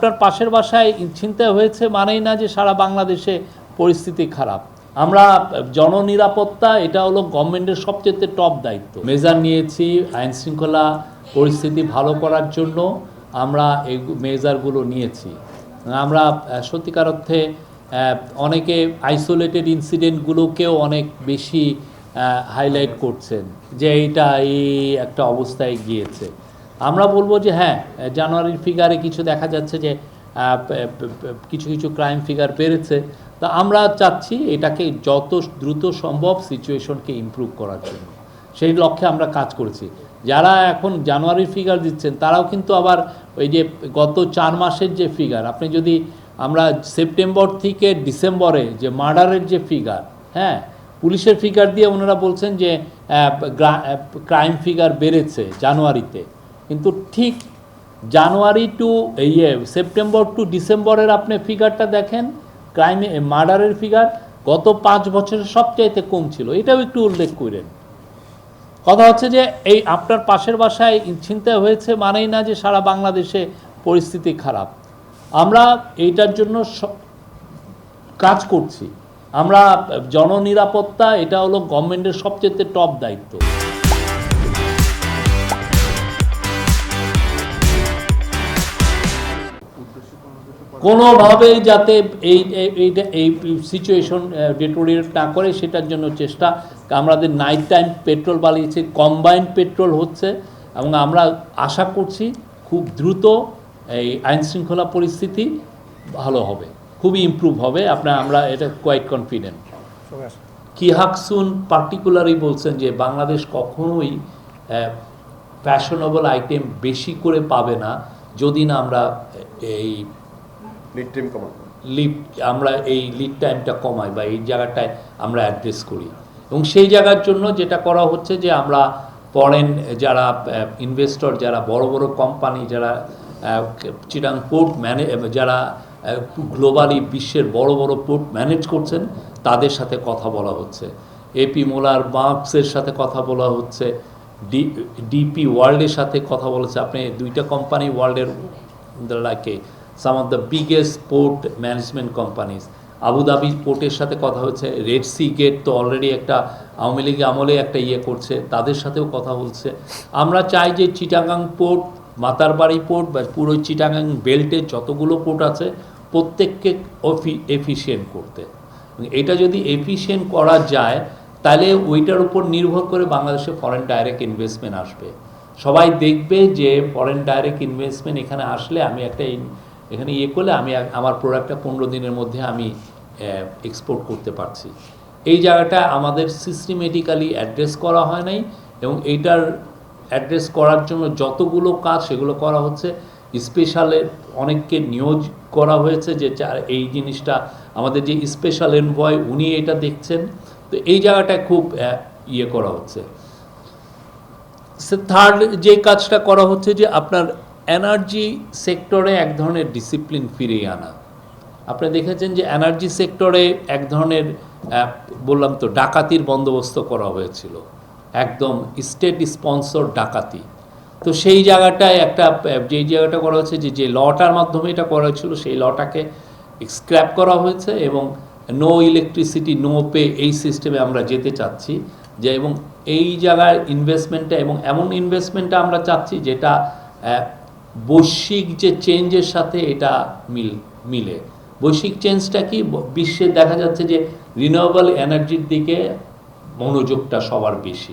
আপনার পাশের বাসায় ছিনতাই হয়েছে মানেই না যে সারা বাংলাদেশে পরিস্থিতি খারাপ। আমরা জননিরাপত্তা, এটা হলো গভর্নমেন্টের সবচেয়ে টপ দায়িত্ব। মেজার নিয়েছি আইন শৃঙ্খলা পরিস্থিতি ভালো করার জন্য আমরা এই মেজারগুলো নিয়েছি। আমরা সত্যিকার অর্থে অনেকে আইসোলেটেড ইনসিডেন্টগুলোকেও অনেক বেশি হাইলাইট করছেন যে এইটা এই একটা অবস্থায় গিয়েছে। আমরা বলব যে হ্যাঁ জানুয়ারির ফিগারে কিছু দেখা যাচ্ছে যে কিছু কিছু ক্রাইম ফিগার বেড়েছে। তা আমরা চাচ্ছি এটাকে যত দ্রুত সম্ভব সিচুয়েশনকে ইমপ্রুভ করার জন্য। সেই লক্ষ্যে আমরা কাজ করেছি। যারা এখন জানুয়ারির ফিগার দিচ্ছেন, তারাও কিন্তু আবার ওই যে গত চার মাসের যে ফিগার আপনি যদি আমরা সেপ্টেম্বর থেকে ডিসেম্বরে যে মার্ডারের যে ফিগার হ্যাঁ পুলিশের ফিগার দিয়ে ওনারা বলছেন যে ক্রাইম ফিগার বেড়েছে জানুয়ারিতে। কিন্তু ঠিক জানুয়ারি টু ইয়ে সেপ্টেম্বর টু ডিসেম্বরের আপনি ফিগারটা দেখেন ক্রাইমে মার্ডারের ফিগার গত পাঁচ বছরের সবচাইতে কম ছিল। এটাও একটু উল্লেখ করেন। কথা হচ্ছে যে, এই আপনার পাশের বাসায় ছিনতাই হয়েছে মানেই না যে সারা বাংলাদেশে পরিস্থিতি খারাপ। আমরা এইটার জন্য কাজ করছি। আমরা জননিরাপত্তা, এটা হলো গভর্নমেন্টের সবচেয়ে টপ দায়িত্ব। কোনোভাবেই যাতে এই এই- এইটা এই সিচুয়েশন ডিটোরিয়েট না করে সেটার জন্য চেষ্টা। আমাদের নাইট টাইম পেট্রোল বাড়িয়েছে কম্বাইন্ড পেট্রোল হচ্ছে এবং আমরা আশা করছি খুব দ্রুত এই আইন শৃঙ্খলা পরিস্থিতি ভালো হবে। খুবই ইমপ্রুভ হবে। আপনার আমরা এটা কোয়াইট কনফিডেন্ট কিহাকসুন পার্টিকুলারই বলছেন যে বাংলাদেশ কখনোই ফ্যাশনেবল আইটেম বেশি করে পাবে না যদি না আমরা এই লিড কমান। লিড আমরা এই লিড টাইমটা কমাই বা এই জায়গাটায় আমরা অ্যাড্রেস করি। এবং সেই জায়গার জন্য যেটা করা হচ্ছে যে আমরা ফরেন যারা ইনভেস্টর যারা বড় বড় কোম্পানি যারা চিটাং পোর্ট ম্যানে যারা গ্লোবালি বিশ্বের বড় বড় পোর্ট ম্যানেজ করছেন তাদের সাথে কথা বলা হচ্ছে। এপি মোলার মার্কসের সাথে কথা বলা হচ্ছে। ডি ডিপি ওয়ার্ল্ডের সাথে কথা বলেছে আপনি দুইটা কোম্পানি ওয়ার্ল্ডের লাইকে some of the biggest port management companies Abu Dhabi পোর্টের সাথে কথা হচ্ছে রেড সি গেট তো অলরেডি একটা আওয়ামী লীগ আমলে একটা ইয়ে করছে, তাদের সাথেও কথা বলছে। আমরা চাই যে চিটাগাং পোর্ট মাতারবাড়ি পোর্ট বা পুরো চিটাগাং বেল্টে যতগুলো পোর্ট আছে, প্রত্যেককে অফি এফিসিয়েন্ট করতে। এটা যদি এফিসিয়েন্ট করা যায়, তাহলে ওইটার উপর নির্ভর করে বাংলাদেশে ফরেন ডাইরেক্ট ইনভেস্টমেন্ট আসবে। সবাই দেখবে যে ফরেন ডাইরেক্ট ইনভেস্টমেন্ট এখানে আসলে আমি একটা এখানে ইয়ে করলে আমি আমার প্রোডাক্টটা পনেরো দিনের মধ্যে আমি এক্সপোর্ট করতে পারছি। এই জায়গাটা আমাদের সিস্টেমেটিক্যালি অ্যাড্রেস করা হয় নাই এবং এইটার অ্যাড্রেস করার জন্য যতগুলো কাজ সেগুলো করা হচ্ছে। স্পেশালের অনেককে নিয়োগ করা হয়েছে যে এই জিনিসটা আমাদের যে স্পেশাল এনভয় উনি এটা দেখছেন। তো এই জায়গাটায় খুব ইয়ে করা হচ্ছে। থার্ড যে কাজটা করা হচ্ছে যে আপনার এনার্জি সেক্টরে এক ধরনের ডিসিপ্লিন ফিরিয়ে আনা। আপনি দেখেছেন যে এনার্জি সেক্টরে এক ধরনের বললাম তো, ডাকাতির বন্দোবস্ত করা হয়েছিল। একদম স্টেট স্পন্সর ডাকাতি। তো সেই জায়গাটায় একটা, যেই জায়গাটা করা হয়েছে যে যে লটার মাধ্যমে এটা করা হয়েছিল, সেই লটাকে স্ক্র্যাপ করা হয়েছে এবং নো ইলেকট্রিসিটি, নো পে এই সিস্টেমে আমরা যেতে চাচ্ছি। যে এবং এই জায়গায় ইনভেস্টমেন্টটা এবং এমন ইনভেস্টমেন্টটা আমরা চাচ্ছি যেটা বৈশ্বিক যে চেঞ্জের সাথে এটা মিল, মিলে। বৈশ্বিক চেঞ্জটা কি? বিশ্বে দেখা যাচ্ছে যে রিনিউয়েবল এনার্জির দিকে মনোযোগটা সবার বেশি।